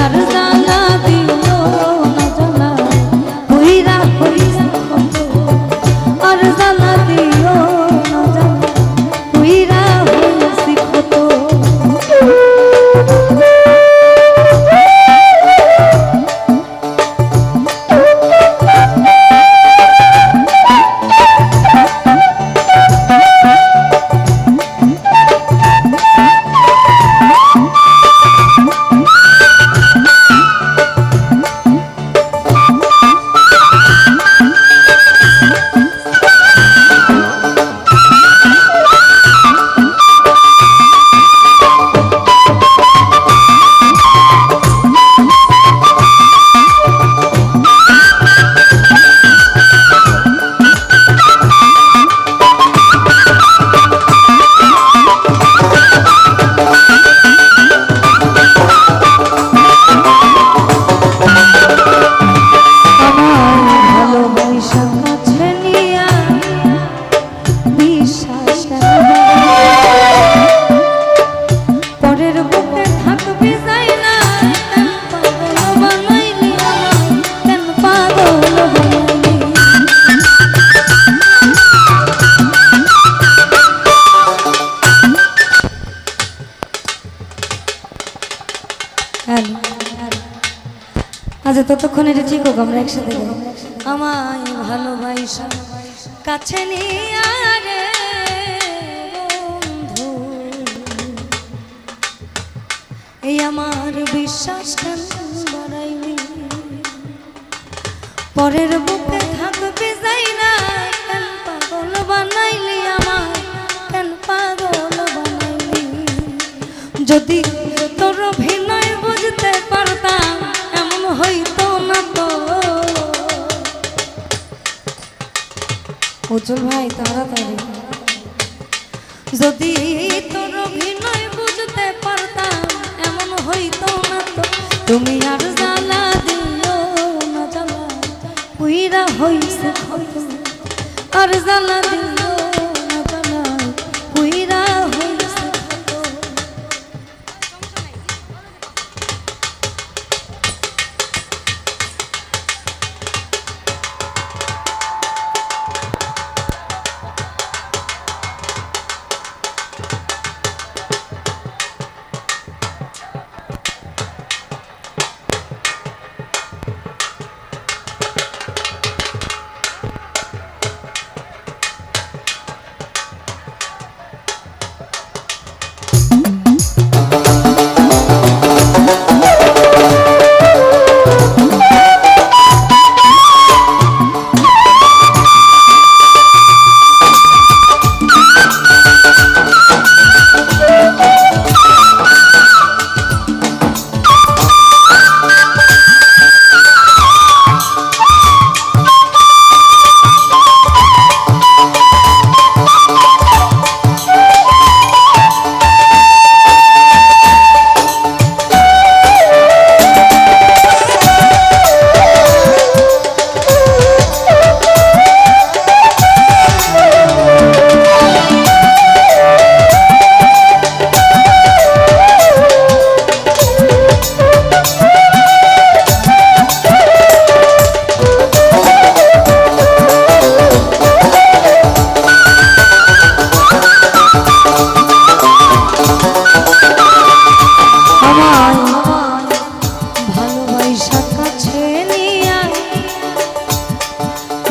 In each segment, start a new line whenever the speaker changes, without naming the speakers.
사르다 আচ্ছা এটা ঠিক হোক আমরা একসাথে আমায় ভালোবাসা, কাছে নিয়ে এই আমার বিশ্বাস পরের বুকে আর জ্বালা দিও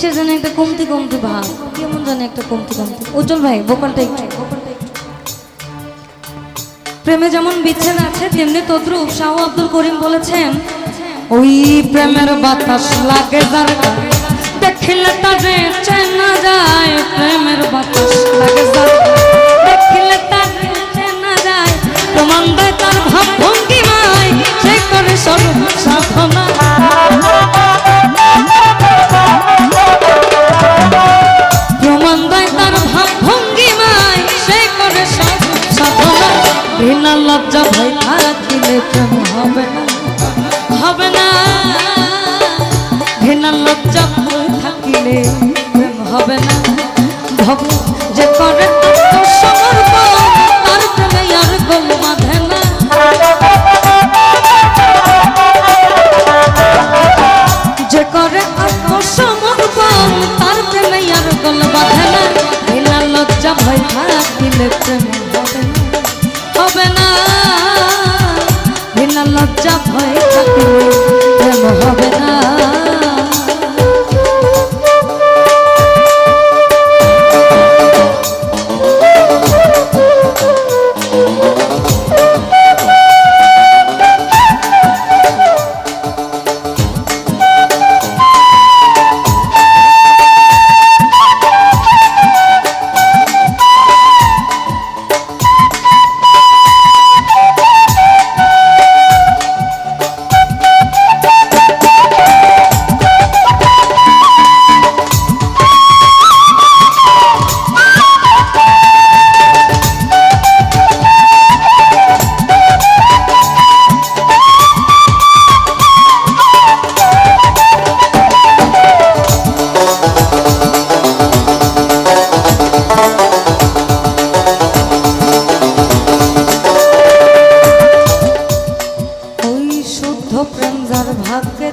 কিসের জন্য একটা কমতি কমতি ভাব? কেমন জানে একটা কমতি কমতি। উজ্জ্বল ভাই বোকালটা একটু। প্রেমে যেমন বিচ্ছেদ আছে, তেমনি তদ্রুপ শাহ আব্দুল করিম বলেছেন, ওই প্রেমের বাতাস লাগে দেখিলে তারে চেনা যায়, প্রেমের বাতাস লাগে যার ভয় থাকিলে প্রেম হবে না? হবে না। ঘৃণা লজ্জা ভয় থাকিলে প্রেম হবে যে করে তো সমর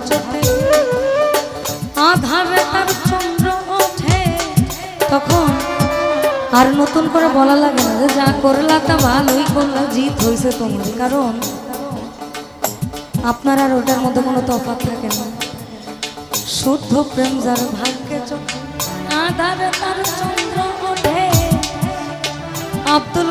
চোখে। আধারে তার চন্দ্র ওঠে। তখন আর নতুন করে বলা লাগে না যে যা করলা তা ভালোই করলা, জিত হয়েছে তোমার। কারণ আপনার আর ওটার মধ্যে কোনো তফাৎ থাকে না। শুদ্ধ প্রেম যার ভাগ্যে চোখে, আধারে তার চন্দ্র ওঠে। আব্দুল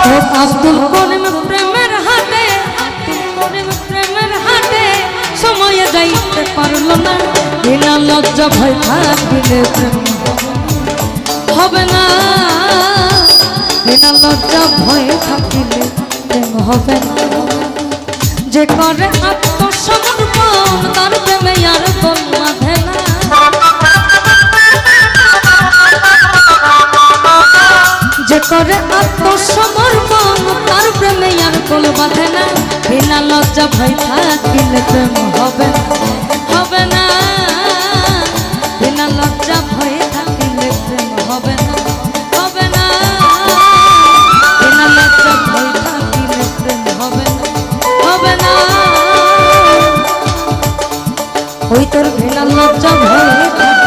আব্দুল করিম প্রেমের হাতে আব্দুল করিম প্রেমের হাতে, সময়ে যাইতে পারল না। বিনা লজ্জা ভয় থাকলে প্রেম হবে না। বিনা লজ্জা ভয় থাকিলে প্রেম হবে না। যে করে আত্মসমর্পণ, তার প্রেমে আর বাঁধে না। যে করে আত্মসমর্পণ আর বাঁধে না, বিনা লজ্জা ভয় থাকিলে প্রেম হবে হবে না, বিনা লজ্জা ভয় থাকিলে প্রেম হবে না। হবে না, বিনা লজ্জা ভয় থাকিলে প্রেম হবে না। হবে না। ওই তোর বিনা লজ্জা ভয়